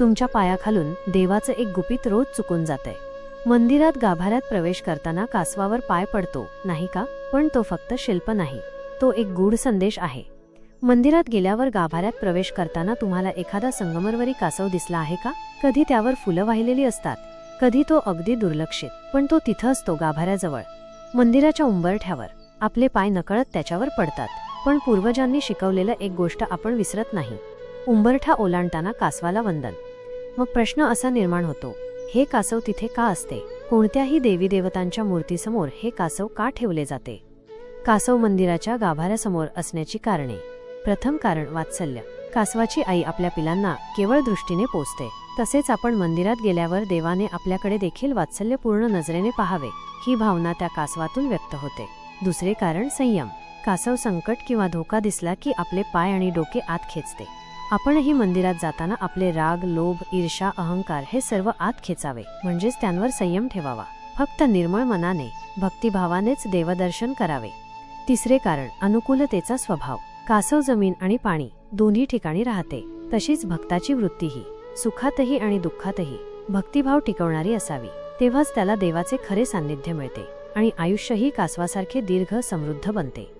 तुमच्या पायाखालून देवाचं एक गुपित रोज चुकून जातंय. मंदिरात गाभाऱ्यात प्रवेश करताना कासवावर पाय पडतो नाही का? पण तो फक्त शिल्प नाही तो एक गूढ संदेश आहे. मंदिरात गेल्यावर गाभाऱ्यात प्रवेश करताना तुम्हाला एखादा संगमरवरी कासव दिसला आहे का? कधी त्यावर फुलं वाहिलेली असतात कधी तो अगदी दुर्लक्षित पण तो तिथं असतो गाभाऱ्याजवळ. मंदिराच्या उंबरठ्यावर आपले पाय नकळत त्याच्यावर पडतात पण पूर्वजांनी शिकवलेलं एक गोष्ट आपण विसरत नाही. उंबरठा ओलांडताना कासवाला वंदन. मग प्रश्न असा निर्माण होतो हे कासव तिथे का असते? कोणत्याही देवी देवतांच्या मूर्तीसमोर हे कासव का ठेवले जाते? कासव मंदिराच्या गाभाऱ्यासमोर असण्याची कारणे. प्रथम कारण वात्सल्य. कासवाची आई आपल्या पिलांना केवळ दृष्टीने पोचते तसेच आपण मंदिरात गेल्यावर देवाने आपल्याकडे देखील वात्सल्यपूर्ण नजरेने पाहावे. ही भावना त्या कासवातून व्यक्त होते. दुसरे कारण संयम. कासव संकट किंवा धोका दिसला की आपले पाय आणि डोके आत खेचते. आपणही मंदिरात जाताना आपले राग लोभ ईर्षा अहंकार हे सर्व आत खेचावे. म्हणजेच त्यांवर संयम ठेवावा. फक्त निर्मळ मनाने भक्तिभावानेच देवदर्शन करावे. तिसरे कारण अनुकूलतेचा स्वभाव. कासव जमीन आणि पाणी दोन्ही ठिकाणी राहते. तशीच भक्ताची वृत्तीही. सुखातही आणि दुःखातही भक्तिभाव टिकवणारी असावी. तेव्हाच त्याला देवाचे खरे सान्निध्य मिळते आणि आयुष्यही कासवासारखे दीर्घ समृद्ध बनते.